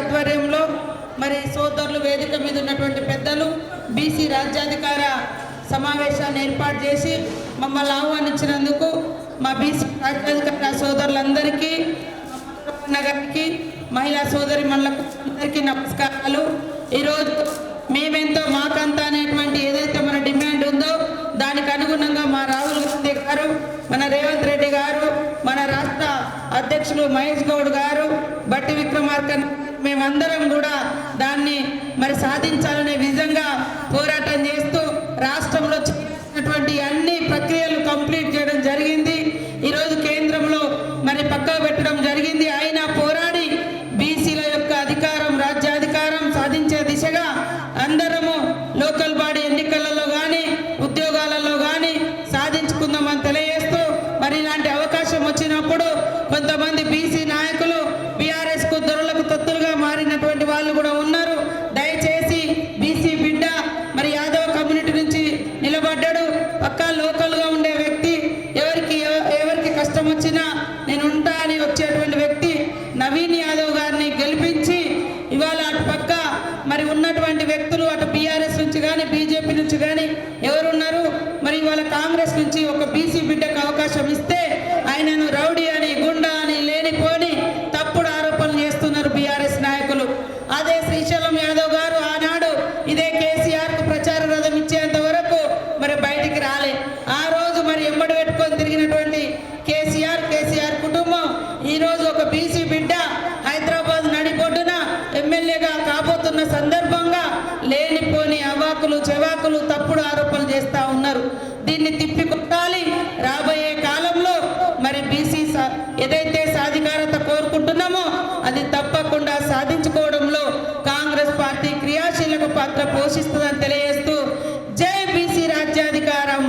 ఆధ్వర్యంలో మరి సోదరులు వేదిక మీద ఉన్నటువంటి పెద్దలు బీసీ రాజ్యాధికార సమావేశాన్ని ఏర్పాటు చేసి మమ్మల్ని ఆహ్వానించినందుకు మా బీసీ రాజ్యాధికార సోదరులందరికీ నగర్కి మహిళా సోదరి మళ్ళకు అందరికీ నమస్కారాలు. ఈరోజు మేమెంతో మాకంతా అనేటువంటి ఏదైతే మన డిమాండ్ ఉందో దానికి అనుగుణంగా మా రాహుల్ గాంధీ గారు మన రేవంత్ రెడ్డి గారు మన రాష్ట్ర అధ్యక్షులు మహేష్ గౌడ్ గారు బట్టి విక్రమార్కన్ మేమందరం కూడా దాన్ని మరి సాధి ఉన్నటువంటి వాళ్ళు కూడా ఉన్నారు. దయచేసి బీసీ బిడ్డ మరి యాదవ కమ్యూనిటీ నుంచి నిలబడ్డాడు. పక్కా లోకల్గా ఉండే వ్యక్తి. ఎవరికి ఎవ- ఎవరికి కష్టం వచ్చినా నేను ఉంటా అని వచ్చేటువంటి వ్యక్తి నవీన్ యాదవ్ గారిని గెలిపించి ఇవాళ అటు పక్క మరి ఉన్నటువంటి వ్యక్తులు అటు బీఆర్ఎస్ నుంచి కానీ బీజేపీ నుంచి కానీ ఎవరున్నారు? మరి ఇవాళ కాంగ్రెస్ నుంచి ఒక బీసీ బిడ్డకు అవకాశం ఇస్తే ఆయనను రౌ అని గుండా అని లేనిపోని తప్పుడు ఆరోపణలు చేస్తున్నారు బీఆర్ఎస్ నాయకులు అదే శ్రీశైలం యాదవ్ గారు ఆనాడు ఇదే కేసీఆర్కు ప్రచార రథం ఇచ్చేంత వరకు మరి బయటికి రాలే ఆ రోజు మరి ఎంబడి పెట్టుకొని తిరిగినటువంటి కేసీఆర్ కేసీఆర్ కుటుంబం ఈ రోజు ఒక బీసీ బిడ్డ హైదరాబాద్ నడిబొడ్డున ఎమ్మెల్యేగా కాబోతున్న సందర్భంగా లేనిపోని అవాకులు చెవాకులు తప్పుడు ఆరోపణలు చేస్తా ఉన్నారు దీన్ని తిప్పికొట్టాలి రాబోయే కాలంలో మరి బీసీ సా- ఏదైతే సాధికారత కోరుకుంటున్నామో అది తప్పకుండా సాధించుకోవడంలో కాంగ్రెస్ పార్టీ క్రియాశీలక పాత్ర పోషిస్తుందని తెలియజేస్తూ జై బీసీ రాజ్యాధికారం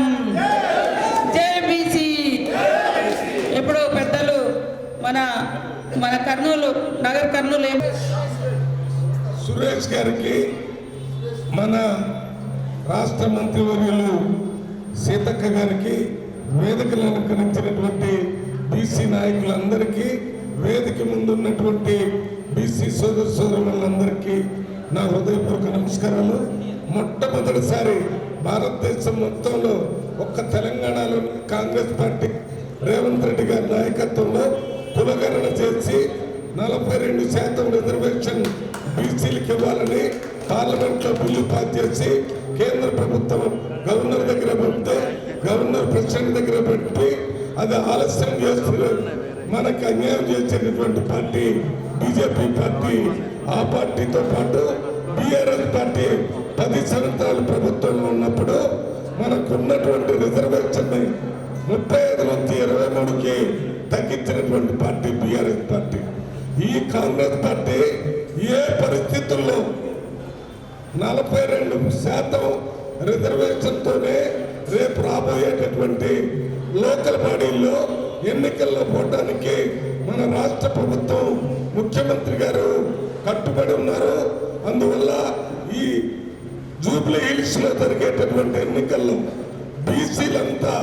జై బీసీ ఇప్పుడు పెద్దలు మన మన కర్నూలు నగర్ కర్నూలు సురేష్ గారికి మన రాష్ట్ర మంత్రివర్యులు సీతక్క గారికి వేదికలు అలంకరించినటువంటి బీసీ నాయకులందరికీ వేదిక ముందున్నటువంటి బీసీ సోదర సోదరులందరికీ నా హృదయపూర్వక నమస్కారాలు. మొట్టమొదటిసారి భారతదేశం మొత్తంలో ఒక్క తెలంగాణలో కాంగ్రెస్ పార్టీ రేవంత్ రెడ్డి గారి నాయకత్వంలో కులగణన చేసి నలభై రెండు శాతం రిజర్వేషన్ బీసీలకు ఇవ్వాలని పార్లమెంట్లో బిల్లు పాస్ చేసి కేంద్ర ప్రభుత్వం గవర్నర్ దగ్గర పంపితే గవర్నర్ ప్రెసిడెంట్ దగ్గర పెట్టి అది ఆలస్యం చేస్తున్నారు మనకు అన్యాయం చేసేటటువంటి పార్టీ బీజేపీ పార్టీ ఆ పార్టీతో పాటు బీఆర్ఎస్ పార్టీ పది సంవత్సరాలు ప్రభుత్వంలో ఉన్నప్పుడు మనకు ఉన్నటువంటి రిజర్వేషన్ ముప్పై ఐదు నుంచి ఇరవై మూడుకి తగ్గించినటువంటి పార్టీ బీఆర్ఎస్ పార్టీ. ఈ కాంగ్రెస్ పార్టీ ఏ పరిస్థితుల్లో నలభై రెండు శాతం రిజర్వేషన్తోనే రేపు రాబోయేటటువంటి లోకల్ బాడీల్లో ఎన్నికల్లో పోవడానికి మన రాష్ట్ర ప్రభుత్వం ముఖ్యమంత్రి గారు కట్టుబడి ఉన్నారు. అందువల్ల ఈ జూబ్లీ హిల్స్లో జరిగేటటువంటి ఎన్నికల్లో బీసీలంతా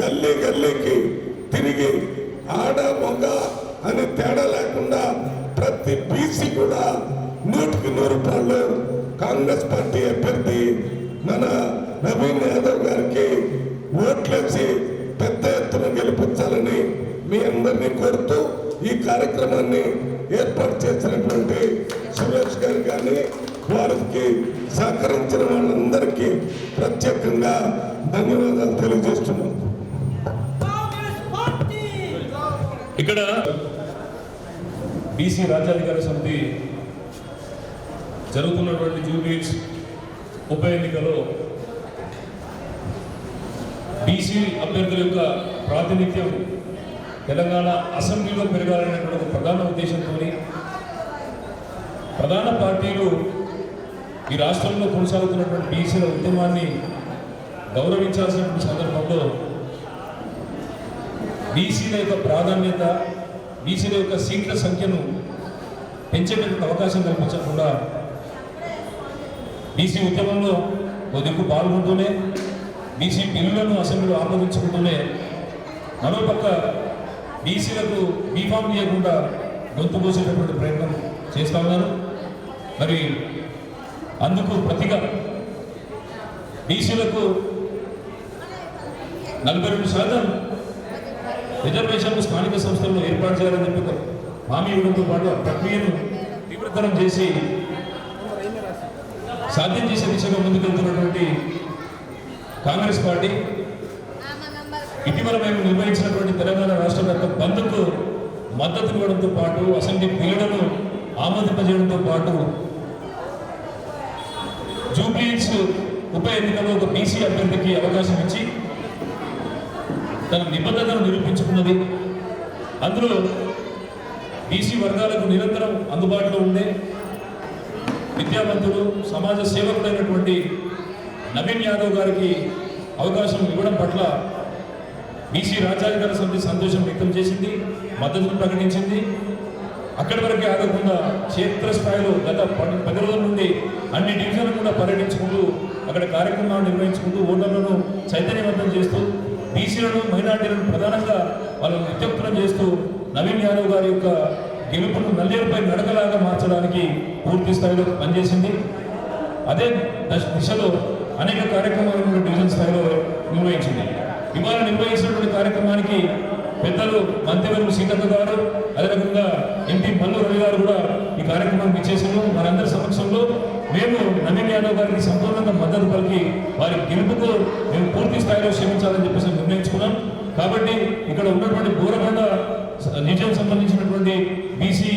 గల్లీ గల్లీకి తిరిగి ఆడ మగ అనే తేడా లేకుండా ప్రతి బీసీ కూడా నూటికి నూరు రూపాయలు కాంగ్రెస్ పార్టీ అభ్యర్థి మన నవీన్ యాదవ్ గారికి ఓట్లేసి పెద్ద ఎత్తున గెలిపించాలని మీ అందరినీ కోరుతూ ఈ కార్యక్రమాన్ని ఏర్పాటు చేసినటువంటి సురేష్ గారు కానీ వారికి సహకరించిన వాళ్ళందరికీ ప్రత్యేకంగా ధన్యవాదాలు తెలియజేస్తున్నాం. ఇక్కడ బీసీ రాజ్యాధికార సమితి జరుగుతున్నటువంటి జూబ్లీస్ ఉప ఎన్నికలో బీసీ అభ్యర్థుల యొక్క ప్రాతినిధ్యం తెలంగాణ అసెంబ్లీలో పెరగాలనేటువంటి ఒక ప్రధాన ఉద్దేశంతో ప్రధాన పార్టీలు ఈ రాష్ట్రంలో కొనసాగుతున్నటువంటి బీసీల ఉద్యమాన్ని గౌరవించాల్సినటువంటి సందర్భంలో బీసీల యొక్క ప్రాధాన్యత బీసీల యొక్క సీట్ల సంఖ్యను పెంచేటటువంటి అవకాశం కల్పించకుండా బీసీ ఉద్యమంలో ఓ దిక్కు పాల్గొంటూనే బీసీ బిల్లులను అసెంబ్లీలో ఆమోదించుకుంటూనే మరోపక్క బీసీలకు బీఫామ్ చేయకుండా గొంతు పోసేటటువంటి ప్రయత్నం చేస్తా ఉన్నారు. మరి అందుకు ప్రతిగా బీసీలకు నలభై రెండు శాతం రిజర్వేషన్లు స్థానిక సంస్థల్లో ఏర్పాటు చేయాలని చెప్పి హామీ ఇవ్వడంతో పాటు ఆ ప్రక్రియను తీవ్రతరం చేసి సాధ్యం చేసే దిశగా ముందుకెళ్తున్నటువంటి కాంగ్రెస్ పార్టీ ఇటీవల మేము నిర్వహించినటువంటి తెలంగాణ రాష్ట్ర వ్యాప్త బంద్కు మద్దతు ఇవ్వడంతో పాటు అసెంబ్లీ బిల్లులను ఆమోదింపజేయడంతో పాటు జూబ్లీస్ ఉప ఎన్నికలో ఒక బీసీ అభ్యర్థికి అవకాశం ఇచ్చి తన నిబద్ధతను నిరూపించుకున్నది. అందులో బీసీ వర్గాలకు నిరంతరం అందుబాటులో ఉండే విద్యావంతుడు సమాజ సేవకుడైనటువంటి నవీన్ యాదవ్ గారికి అవకాశం ఇవ్వడం పట్ల బీసీ రాజ్యాధికార సమితి సంతోషం వ్యక్తం చేసింది మద్దతును ప్రకటించింది. అక్కడి వరకే ఆగకుండా క్షేత్రస్థాయిలో గత పది పది రోజుల నుండి అన్ని డివిజన్లు కూడా పర్యటించుకుంటూ అక్కడ కార్యక్రమాలు నిర్వహించుకుంటూ ఓటర్లను చైతన్యవంతం చేస్తూ బీసీలను మైనార్టీలను ప్రధానంగా వాళ్ళను ఉద్యోక్తులను చేస్తూ నవీన్ యాదవ్ గారి యొక్క గెలుపును నల్లేరుపై నడకలాగా మార్చడానికి పూర్తి స్థాయిలో పనిచేసింది. అదే దిశలో అనేక కార్యక్రమాలను డివిజన్ స్థాయిలో నిర్వహించింది. ఇవాళ నిర్వహించినటువంటి కార్యక్రమానికి పెద్దలు మంత్రివర్యులు సీతక్క గారు అదే రకంగా ఎంపీ మల్లు రవి గారు కూడా ఈ కార్యక్రమానికి ఇచ్చేసారు మనందరి సమక్షంలో మేము నవీన్ యాదవ్ గారికి సంపూర్ణంగా మద్దతు పలికి వారి గెలుపుకు మేము పూర్తి స్థాయిలో శ్రమించాలని చెప్పేసి నిర్ణయించుకున్నాం. కాబట్టి ఇక్కడ ఉన్నటువంటి బోరబండ నిజం సంబంధించినటువంటి బీసీ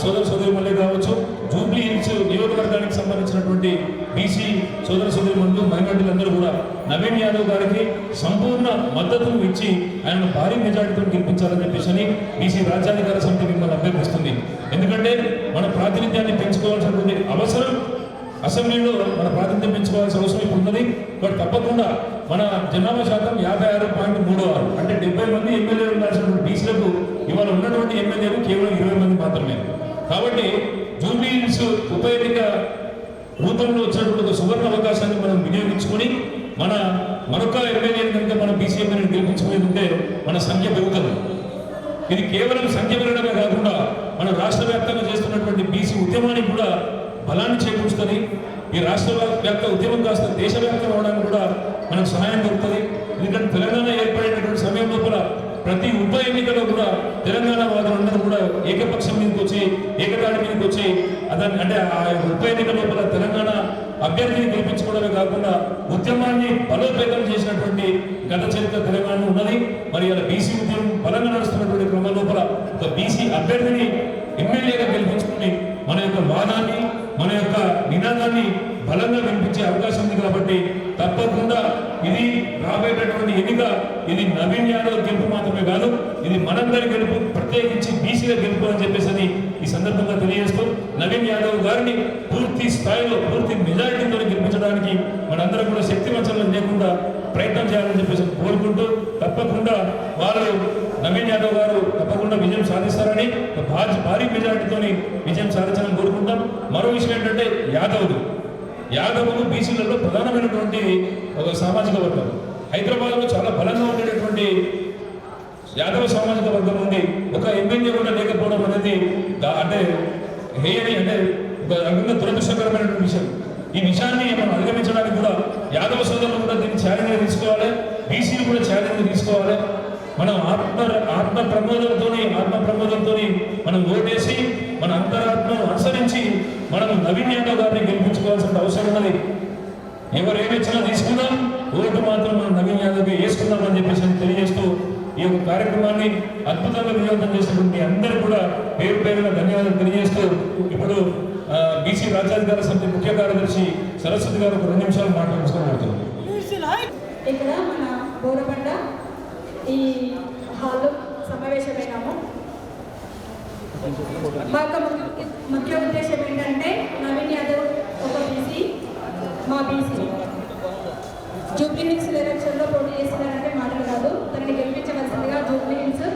సోదర సోదరి కావచ్చు జూబ్లీ హిల్స్ నియోజకవర్గానికి సంబంధించినటువంటి బీసీ సోదర సోదరి మండలు మైనార్టీలందరూ కూడా నవీన్ యాదవ్ గారికి సంపూర్ణ మద్దతును ఇచ్చి ఆయన భారీ మెజార్టీతో గెలిపించాలని చెప్పేసి బీసీ రాజ్యాధికార సమితి మిమ్మల్ని అభ్యర్థిస్తుంది. ఎందుకంటే మన ప్రాతినిధ్యాన్ని పెంచుకోవాల్సినటువంటి అవసరం అసెంబ్లీలో మన ప్రాతినిధ్యం పెంచుకోవాల్సిన అవసరం ఇప్పుడు ఉన్నది. కాబట్టి తప్పకుండా మన జనాభా శాతం యాభై ఆరు పాయింట్ మూడు ఆరు. అంటే డెబ్బై మంది ఎమ్మెల్యేలు ఉండాల్సినటువంటి బీసీలకు ఇవాళ ఉన్నటువంటి ఎమ్మెల్యేలు కేవలం ఇరవై మంది మాత్రమే. కాబట్టి జూబ్లీ హిల్స్ ఉప ఎన్నిక రూపంలో వచ్చినటువంటి ఒక సువర్ణ అవకాశాన్ని మనం వినియోగించుకొని మన మరొక ఎమ్మెల్యేని కనుక మనం బీసీ ఎమ్మెల్యేని గెలిపించుకునేది ఉంటే మన సంఖ్య పెరుగుతుంది ఇది కేవలం సంఖ్య పెరగడమే కాకుండా మన రాష్ట్ర వ్యాప్తంగా చేస్తున్నటువంటి బీసీ ఉద్యమానికి కూడా బలాన్ని చేకూరుస్తుంది ఈ రాష్ట్ర వ్యాప్త ఉద్యమం కాస్త దేశవ్యాప్తం అవడానికి కూడా మనకు సహాయం దొరుకుతుంది. ఎందుకంటే తెలంగాణ ఏర్పడినటువంటి సమయం లోపల ప్రతి ఉప ఎన్నికలో కూడా తెలంగాణ వాదులందరూ కూడా ఏకపక్షం మీదకి వచ్చి ఏకదాడి మీదకి వచ్చి అతని అంటే ఆ ఉప ఎన్నిక లోపల తెలంగాణ అభ్యర్థిని గెలిపించుకోవడమే కాకుండా ఉద్యమాన్ని బలోపేతం చేసినటువంటి గత చరిత్ర తెలంగాణ ఉన్నది. మరి అలా బీసీ ఉద్యమం బలంగా నడుస్తున్నటువంటి క్రమం లోపల ఒక బీసీ అభ్యర్థిని ఎమ్మెల్యేగా గెలిపించుకుని మన యొక్క వాదాన్ని మన యొక్క నినాదాన్ని బలంగా వినిపించే అవకాశం ఉంది కాబట్టి తప్పకుండా ఇది రాబోయేటటువంటి ఎన్నిక ఇది నవీన్ యాదవ్ గెలుపు మాత్రమే కాదు ఇది మనందరి గెలుపు ప్రత్యేకించి బీసీల గెలుపు అని చెప్పేసి అని ఈ సందర్భంగా తెలియజేస్తూ నవీన్ యాదవ్ గారిని పూర్తి స్థాయిలో పూర్తి మెజారిటీతో గెలిపించడానికి మనందరం కూడా శక్తివంచనం ప్రయత్నం చేయాలని చెప్పేసి కోరుకుంటూ తప్పకుండా వారు నవీన్ యాదవ్ గారు తప్పకుండా విజయం సాధిస్తారని భారీ భారీ మెజారిటీతోని విజయం సాధించాలని కోరుకుంటాం. మరో విషయం ఏంటంటే యాదవులు యాదవులు బీసీలలో ప్రధానమైనటువంటి ఒక సామాజిక వర్గం. హైదరాబాద్లో చాలా బలంగా ఉండేటటువంటి యాదవ సామాజిక వర్గం ఉంది. ఒక ఎమ్మెల్యే కూడా లేకపోవడం అనేది అంటే హేయని అంటే ఒక రకంగా దురదృష్టకరమైనటువంటి విషయం. ఈ విషయాన్ని మనం అధిగమించడానికి కూడా యాదవ సోదరులు కూడా దీన్ని ఛాలెంజ్గా తీసుకోవాలి. బీసీలు కూడా ఛాలెంజ్ తీసుకోవాలి. మనం ఆత్మ ఆత్మ ప్రమోదంతోనే ఆత్మ ప్రమోదంతోనే మనం ఓటేసి మన అంతరాత్మను అనుసరించి మనం నవీన్ యాదవ్ గారిని గెలిపించుకోవాల్సిన అవసరం ఉన్నది. ఎవరు ఏమిచ్చినా తీసుకుందాం ఓటు మాత్రం మనం నవీన్ యాదవ్ వేసుకుందాం అని చెప్పేసి తెలియజేస్తూ ఈ యొక్క కార్యక్రమాన్ని అద్భుతంగా వినియోగం చేసినటువంటి అందరూ కూడా పేరు పేరున ధన్యవాదాలు తెలియజేస్తూ ఇప్పుడు బీసీ రాజ్యాధికార సమితి ముఖ్య కార్యదర్శి సరస్వతి గారు ఒక రెండు నిమిషాలు మాట్లాడుకోబడుతుంది ఇక్కడ మన బోరబండ ఈ హాల్లో సమావేశమైనాము. మా యొక్క ముఖ్య ఉద్దేశం ఏంటంటే నవీన్ యాదవ్ ఒక బీసీ మా బీసీ జూబ్లీ హిల్స్ ఎలక్షన్లో పోటీ చేస్తున్నారంటే మాటలు కాదు. తనని గెలిపించవలసిందిగా జూబ్లీ హిల్స్